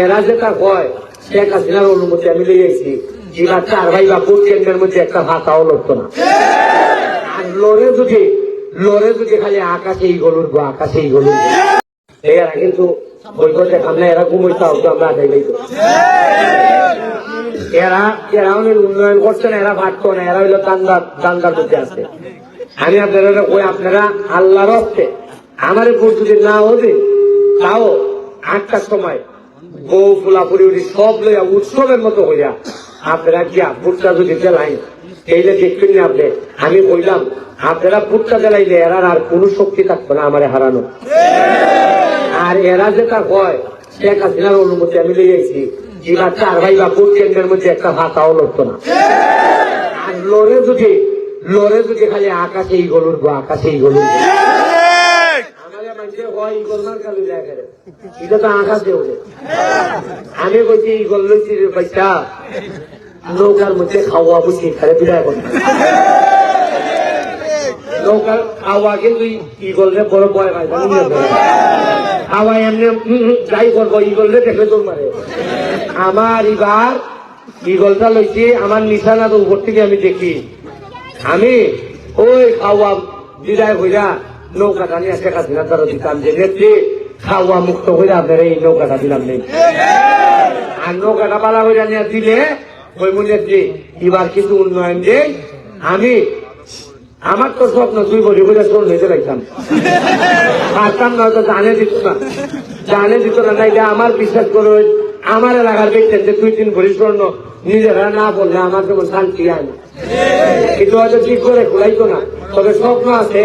এরা যেটা কয়, শেখ হাসিনার অনুমতি আমি লিয়ে আইছি। এবার চার ভাই বা ভোট কেন্দ্রের মধ্যে একটা ভাষাও লড়তো না। আর লড়ে যদি লড়ে যদি খালি আকাশেই গলুর গো আকাশেই গলুর এরা কিন্তু বৈকট দেখাম না, এরা ঘুমোইতে হতো আমরা আগে যাইতো এরা এরা অনেক উন্নয়ন করছে না, এরা ভাটতো না, এরা হইল দান্দার দান্দার মধ্যে আছে। আমি আপনারা, ওই আপনারা আল্লাহর হস্তে, আমার ভোট যদি না হবে তাও আটটার সময় বউ ফুলাপুরি উঠি সব লইয়া উৎসবের মতো হইয়া আপনারা গিয়া ভোটটা যদি দেলাই এইলে দেখবেন না আপনি। আমি কইলাম আপনারা ভোটটা দেলাইলে এরার আর কোনো শক্তি থাকবে না আমারে হারানো আর এরা যেটা কয় শেখ হাসিনার অনুমতি আমি আইছি। এবার চার ভাই বা ভোট কেন্দ্রের মধ্যে একটা ভাষাও লড়তো না। আর লড়ে যদি লড়ে যদি খালি আকাশে আকাশেই গলুর গো গলুর হয় মার কালি দেখে এটা তো আকাশে ওঠে। আমি বলছি ইগল লইছি রে বাচ্চা নৌকার মধ্যে খাওয়া বুঝি খারে বিদায় করতে। নৌকার খাওয়া কিন্তু ইগল রে বড় বয় ভাই খাওয়া এমনি যাই করব ইগল রে দেখলে তোর মারে। আমার এবার ই ইগলটা লইছি, আমার নিশানা তো উপর থেকে আমি দেখি। আমি ওই খাওয়া বিদায় নৌকাটা নিয়ে শেখ হাসিনা তারা দিতাম যে খাওয়া মুক্ত হইরা আপনার এই নৌকাটা দিলাম নেই আর নৌকাটা পালা হইরা নিয়ে দিলে ওই নেত্রী এবার কিছু উন্নয়ন যে আমি, আমার তো স্বপ্ন দুই বছর করে শোন নিতে লাগতাম পারতাম না, হয়তো জানে দিত না। জানে দিত না, নাইলে আমার বিশ্বাস করো, আমার এলাকার দেখছেন যে দুই তিন ভরি স্বর্ণ, নিজেরা না বললে আমার যেমন শান্তি হয় না। কিন্তু হয়তো ঠিক করে খোলাইতো না। তবে স্বপ্ন আছে,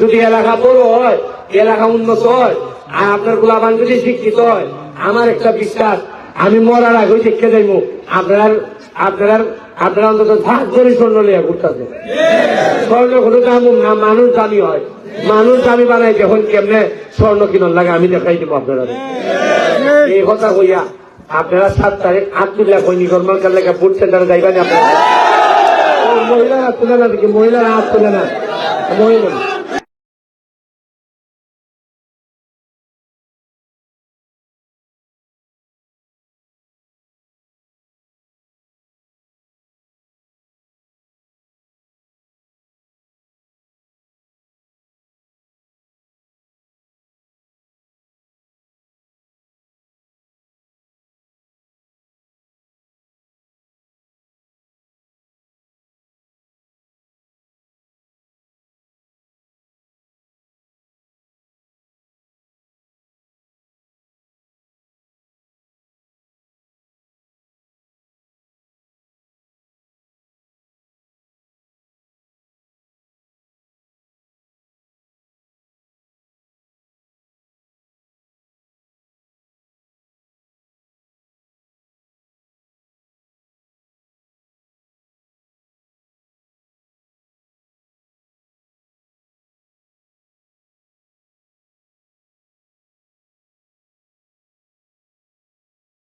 যদি এলাকা বড় হয়, এলাকা উন্নত হয় আপনার গোলাবান যদি শিক্ষিত হয়, আমার একটা বিশ্বাস, আমি মরার আগে দেখতে যাইব আপনার আপনার আপনারা অন্তত ভাগ করে স্বর্ণ লিয়া ঘুরতেছে। স্বর্ণ কোনো না, মানুষ দামি হয়। মানুষ দামি বানাই যখন কেমনে স্বর্ণ কিনন লাগে, আমি দেখাই দেবো আপনারা এই কথা কইয়া আপনারা সাত তারিখ তুলিয়া কই নিগরমাল লেখা বুট সেন্টারে যাইবেন আপনারা। মহিলারা তুলে না মহিলারা হাত তুলে না। মহিলা।